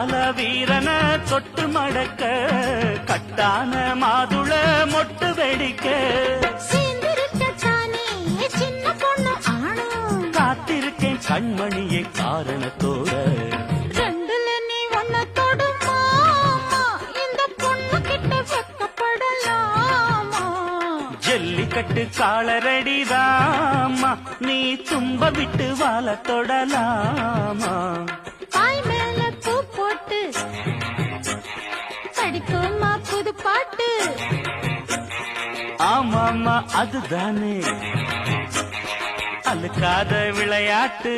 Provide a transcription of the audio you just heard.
கால வீரன தொட்டு மடக்க கட்டான மாதுள மொட்டு வெடிக்க. காத்திருக்கேன் கண்மணியை காரணத்தோட. ஜல்லிக்கட்டு காலரடிதாமா? நீ தும்ப விட்டு வாழ தொடலாமா? ஆரம்பிக்குமா புது பாட்டு. ஆமாமா அதுதானே. அழுக்காத விளையாட்டு.